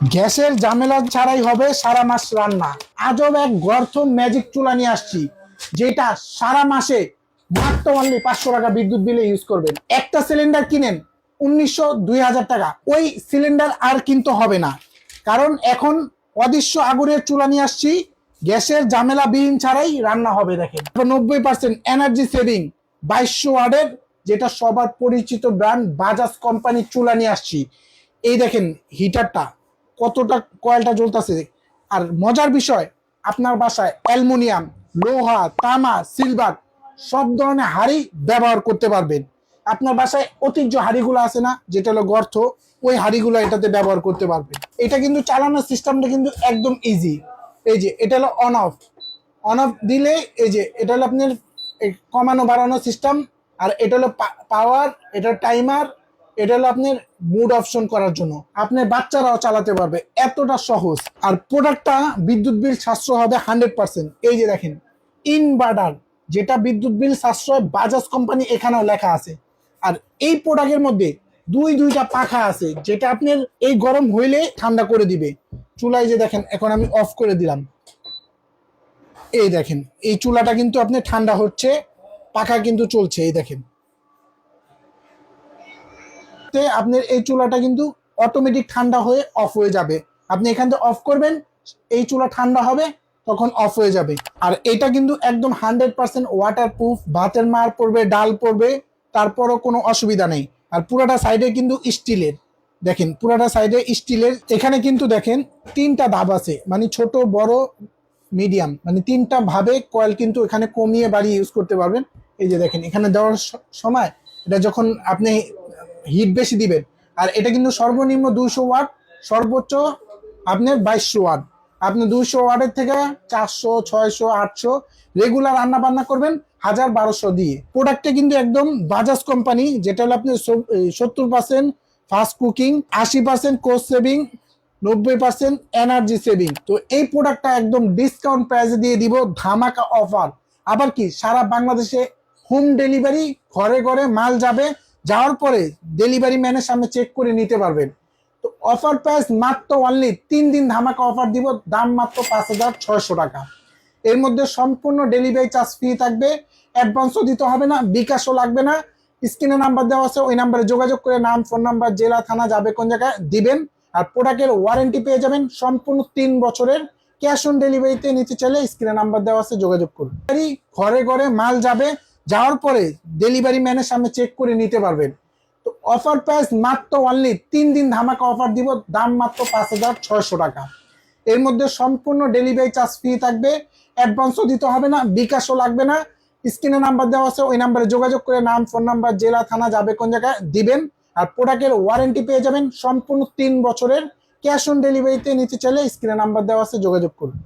গ্যাসের ঝামেলা ছাড়াই হবে সারা মাস রান্না। আজব এক গর্থ ম্যাজিক চুলা নিয়ে আসছি, যেটা সারা মাসে মাত্র অনলি পাঁচশো টাকা বিদ্যুৎ বিলে ইউজ করবেন। একটা সিলিন্ডার কিনেন, উনিশশো দুই হাজার টাকা। ওই সিলিন্ডার আর কিনতে হবে না। কারণ এখন অদৃশ্য আগুনের চুলা নিয়ে আসছি, গ্যাসের ঝামেলা বিহীন ছাড়াই রান্না হবে, দেখেন। নব্বই পার্সেন্ট এনার্জি সেভিং বাইশশো ওয়ার্ডের যেটা সবার পরিচিত ব্র্যান্ড বাজাজ কোম্পানির চুলা নিয়ে আসছি। এই দেখেন হিটারটা কতটা কয়েলটা জ্বলতেছে। আর মজার বিষয়, আপনার বাসায় অ্যালুমিনিয়াম, লোহা, তামা, সিলভার, সব ধরনের হাড়ি ব্যবহার করতে পারবেন। আপনার বাসায় ঐতিহ্য হাড়িগুলো আছে না, যেটা হলো গর্ত, ওই হাড়িগুলো এটাতে ব্যবহার করতে পারবেন। এটা কিন্তু চালানোর সিস্টেমটা কিন্তু একদম ইজি এই যে, এটা হলো অন অফ অন অফ দিলে এই যে, এটা হলো আপনার কমানো বাড়ানো সিস্টেম আর এটা হলো পাওয়ার এটা টাইমার এটা হলো আপনার মুড অপশন করার জন্য। আপনার বাচ্চারাও চালাতে পারবে। এতটা সহজ। আর প্রোডাক্টটা বিদ্যুৎ বিল সাশ্রয় হবে হান্ড্রেড পার্সেন্ট এই যে দেখেন ইনভার্টার যেটা বিদ্যুৎ বিল সাশ্রয় বাজাজ কোম্পানি এখানেও লেখা আছে। আর এই প্রোডাক্টের মধ্যে দুই, দুইটা পাখা আছে, যেটা আপনার এই গরম হইলে ঠান্ডা করে দিবে। চুলায় যে দেখেন, এখন আমি অফ করে দিলাম। এই দেখেন, এই চুলাটা কিন্তু আপনি ঠান্ডা হচ্ছে, পাখা কিন্তু চলছে, এই দেখেন। তে আপনার এই চুলাটা কিন্তু অটোমেটিক ঠান্ডা হয়ে অফ হয়ে যাবে। আপনি এখান থেকে অফ করবেন, এই চুলা ঠান্ডা হবে, তখন অফ হয়ে যাবে। আর এটা কিন্তু একদম হান্ড্রেড পার্সেন্ট ওয়াটার প্রুফ ভাতের মার পড়বে, ডাল পড়বে, তারপরও কোনো অসুবিধা নেই। আর পুরাটা সাইডে কিন্তু স্টিলের দেখেন, পুরাটা সাইডে স্টিলের এখানে কিন্তু দেখেন, তিনটা ধাপ আছে মানে ছোট, বড় মিডিয়াম মানে তিনটা ভাবে কয়েল কিন্তু এখানে কমিয়ে বাড়িয়ে ইউজ করতে পারবেন। এই যে দেখেন, এখানে দেওয়ার সময়, এটা যখন আপনি হিট বেশি দিবেন। আর এটা কিন্তু সর্বনিম্ন দুইশো ওয়াট, সর্বোচ্চ আপনার বাইশশো ওয়াট। আপনি দুইশো ওয়াটের থেকে চারশো, ছয়শো, আটশো রেগুলার রান্না বান্না করবেন, হাজার বারোশো দিয়ে। প্রোডাক্টটা কিন্তু একদম বাজাজ কোম্পানি যেটা হলো আপনি সত্তর পার্সেন্ট ফাস্ট কুকিং আশি পার্সেন্ট কোস্ট সেভিং নব্বই পার্সেন্ট এনার্জি সেভিং তো এই প্রোডাক্টটা একদম ডিসকাউন্ট প্রাইসে দিয়ে দিব, ধামাকা অফার আবার কি, সারা বাংলাদেশে হোম ডেলিভারি ঘরে ঘরে মাল যাবে যাওয়ার পরে ডেলিভারি ম্যানের সামনে চেক করে নিতে পারবেন। তো অফার প্রাইস মাত্র অনলি তিন দিন ধামাকা অফার দিব, দাম মাত্র পাঁচ হাজার ছয়শো টাকা। এর মধ্যে সম্পূর্ণ ডেলিভারি চার্জ ফ্রি থাকবে অ্যাডভান্সও দিতে হবে না, বিকাশও লাগবে না। স্ক্রিনে নাম্বার দেওয়া আছে, ওই নাম্বারে যোগাযোগ করে নাম ফোন নাম্বার জেলা, থানা, যাবে কোন জায়গায়, দিবেন। আর প্রোডাক্টের ওয়ারেন্টি পেয়ে যাবেন সম্পূর্ণ তিন বছরের ক্যাশ অন ডেলিভারিতে নিতে চাইলে স্ক্রিনে নাম্বার দেওয়া আছে, যোগাযোগ করুন। ঘরে ঘরে মাল যাবে যাওয়ার পরে ডেলিভারি ম্যানের সামনে চেক করে নিতে পারবেন। তো অফার প্রাইস মাত্র অনলি তিন দিন ধামাকা অফার দিব, দাম মাত্র পাঁচ হাজার ছয়শো টাকা। এর মধ্যে সম্পূর্ণ ডেলিভারি চার্জ ফ্রি থাকবে অ্যাডভান্সও দিতে হবে না, বিকাশও লাগবে না। স্ক্রিনে নাম্বার দেওয়া আছে, ওই নাম্বারে যোগাযোগ করে নাম ফোন নাম্বার জেলা, থানা, যাবে কোন জায়গায় দিবেন। আর প্রোডাক্টের ওয়ারেন্টি পেয়ে যাবেন সম্পূর্ণ তিন বছরের ক্যাশ অন ডেলিভারিতে নিতে চাইলে স্ক্রিনে নাম্বার দেওয়া আছে, যোগাযোগ করুন।